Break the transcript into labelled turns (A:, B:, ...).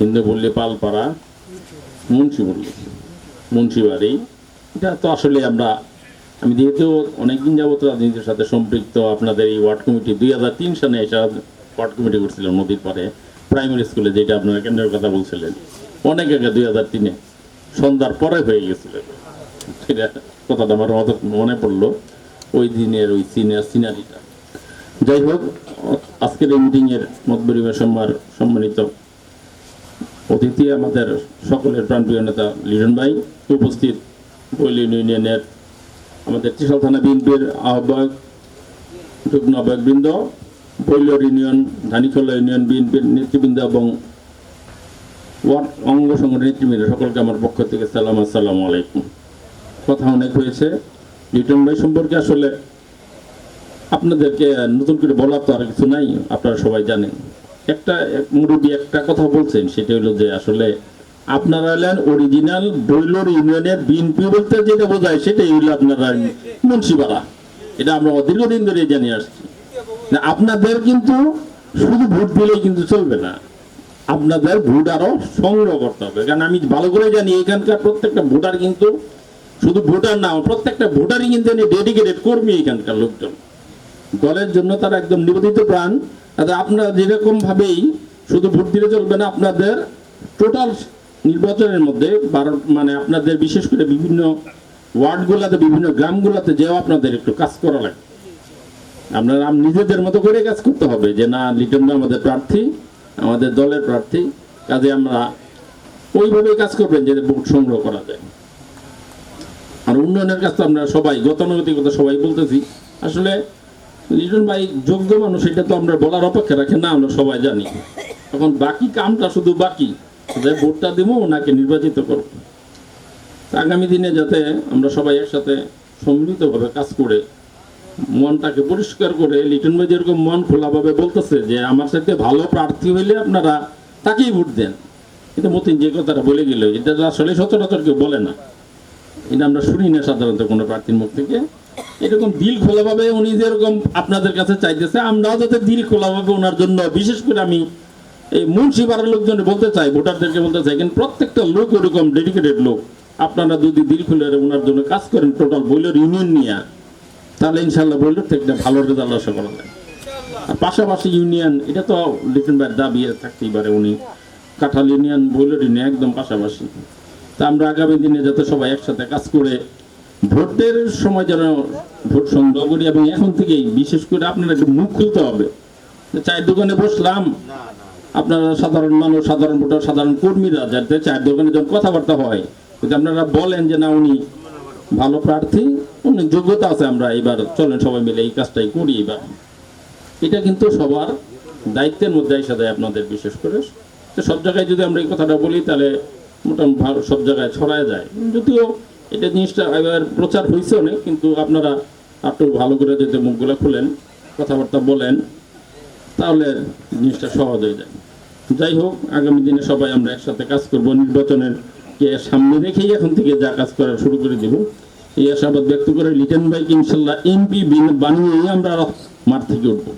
A: হিন্দু বললে পালপাড়া, মুন্সি বললে মুন্সিবাড়ি। এটা তো আসলে আমরা, আমি যেহেতু অনেকদিন যাবত রাজনীতির সাথে সম্পৃক্ত, আপনাদের এই ওয়ার্ড কমিটি দুই হাজার তিন সালে এসে ওয়ার্ড কমিটি করছিলাম নদীর পাড়ে, প্রাইমারি স্কুলে, যেটা আপনারা কেন্দ্রের কথা বলছিলেন। অনেক আগে দুই হাজার তিনে, সন্ধ্যার পরে হয়ে গেছিল। সেটা কথাটা আমার মনে পড়ল, ওই দিনের ওই সিনিয়র সিনারিটা। যাই হোক, আজকের এই মিটিংয়ের মত পরিবেশন সম্মানিত অতিথি আমাদের সকলের প্রাণপ্রিয় নেতা লিটন ভাই, উপস্থিত বৈলী ইউনিয়নের আমাদের ত্রিশাল থানা বিএনপির আহ্বায়ক যুগ্ম আহ্বায়কবৃন্দ, বৈলর ইউনিয়ন ধানিখোলা ইউনিয়ন বিএনপির নেতৃবৃন্দ এবং ওয়ার্ড অঙ্গ সংগঠনের নেতৃবৃন্দ, সকলকে আমার পক্ষ থেকে সালাম, আসসালামু আলাইকুম। কথা অনেক হয়েছে। লিটন ভাই সম্পর্কে আসলে আপনাদেরকে নতুন করে বলার তো আর কিছু নাই, আপনারা সবাই জানেন। একটা এক মুরব্বী একটা কথা বলছেন, সেটা হলো যে আসলে আপনারা হলেন অরিজিনাল বৈলর ইউনিয়নের বিএনপি বলতে যেটা বোঝায় সেটাই হলো আপনারা মুন্সিপাড়া। এটা আমরা দীর্ঘদিন ধরে জানি আসছি আপনাদের কিন্তু শুধু ভোট দিলেই কিন্তু চলবে না। আপনাদের ভোট আরও সংগ্রহ করতে হবে। কারণ আমি ভালো করে জানি এখানকার প্রত্যেকটা ভোটার কিন্তু শুধু ভোটার না, প্রত্যেকটা ভোটারই কিন্তু ডেডিকেটেড কর্মী এখানকার লোকজন। দলের জন্য তারা একদম নিবেদিত প্রাণ। আপনারা যেরকম ভাবেই শুধু ভোট দিলে চলবে না, আপনাদের টোটাল নির্বাচনের মধ্যে মানে আপনাদের বিশেষ করে বিভিন্ন ওয়ার্ডগুলোতে, বিভিন্ন গ্রামগুলোতে যেও আপনাদের একটু কাজ করা লাগে। আপনারা নিজেদের মতো করে কাজ করতে হবে যে না, লিটন আমাদের প্রার্থী, আমাদের দলের প্রার্থী, কাজে আমরা ওইভাবেই কাজ করবেন যে ভোট সংগ্রহ করা যায়। আর উন্নয়নের কাজ তো আমরা সবাই, গতানুগতিকতা সবাই বলতেছি। আসলে লিটন ভাই, যোগ্য মানুষ, এটা তো আমরা বলার অপেক্ষা রাখে, না, আমরা সবাই জানি। এখন বাকি কামটা শুধু বাকি, যে ভোটটা দিব, ওনাকে নির্বাচিত করব। আগামী দিনে যাতে আমরা সবাই একসাথে সম্মিলিতভাবে কাজ করে, মনটাকে পরিষ্কার করে, লিটন ভাই যেরকম মন খোলাভাবে বলতেছে যে, আমার সাথে ভালো প্রার্থী হইলে আপনারা তাকেই ভোট দেন। কিন্তু মতিন যে কথাটা বলে গেল, এটা আসলে সচরাচর কেউ বলে না। এটা আমরা শুনি না সাধারণত কোনো প্রার্থীর মুখ থেকে। এরকম দিল খোলাভাবে উনি যেরকম আপনাদের কাছে চাইতেছে, আমরাও যাতে দিল খোলাভাবে ওনার জন্য, বিশেষ করে আমি এই মুন্সিপাড়ার লোকজন বলতে চাই, ভোটারদেরকে বলতে চাই, কিন্তু প্রত্যেকটা লোক ওরকম ডেডিকেটেড লোক। আপনারা যদি দিল খুলে ওনার জন্য কাজ করেন টোটাল বইলের ইউনিয়ন নিয়ে, তাহলে ইনশাল্লাহ বইলের থেকে ভালো রেজাল্ট আশা করা যায়। আর পাশাপাশি ইউনিয়ন এটা তো লিটন ভাইয়ের দাবি থাকতেই পারে উনি। কাঁঠাল ইউনিয়ন বইলের ইউনিয়ন একদম পাশাপাশি। তা আমরা আগামী দিনে যাতে সবাই একসাথে কাজ করে ভোটের সময় যেন ভোট সংগ্রহ করি এবং এখন থেকেই বিশেষ করে আপনারা একটু মুখ খুলতে হবে। চায়ের দোকানে বসলাম। আপনারা সাধারণ মানুষ সাধারণ ভোটার সাধারণ কর্মীরা যাতে চায়ের দোকানে যখন কথাবার্তা হয়। যদি আপনারা বলেন যে না উনি ভালো প্রার্থী উনি যোগ্যতা আছে আমরা এবার চলেন সবাই মিলে এই কাজটাই করি এবার। এটা কিন্তু সবার দায়িত্বের মধ্যে এসে দেয় আপনাদের বিশেষ করে। তো সব জায়গায় যদি আমরা এই কথাটা বলি তাহলে মোটামুটি ভালো সব জায়গায় ছড়ায় যায়। যদিও এটা জিনিসটা এবার প্রচার হয়েছে অনেক, কিন্তু আপনারা একটু ভালো করে যদি মুখগুলো খুলেন, কথাবার্তা বলেন, তাহলে জিনিসটা সহজ হয়ে যায়। যাই হোক, আগামী দিনে সবাই আমরা একসাথে কাজ করব, নির্বাচনের কে সামনে রেখেই এখন থেকে যা কাজ করা শুরু করে দিব। এই আশাবাদ ব্যক্ত করে লিটন ভাইকে ইনশাল্লাহ এমপি বানিয়েই আমরা মাঠ থেকে উঠবো।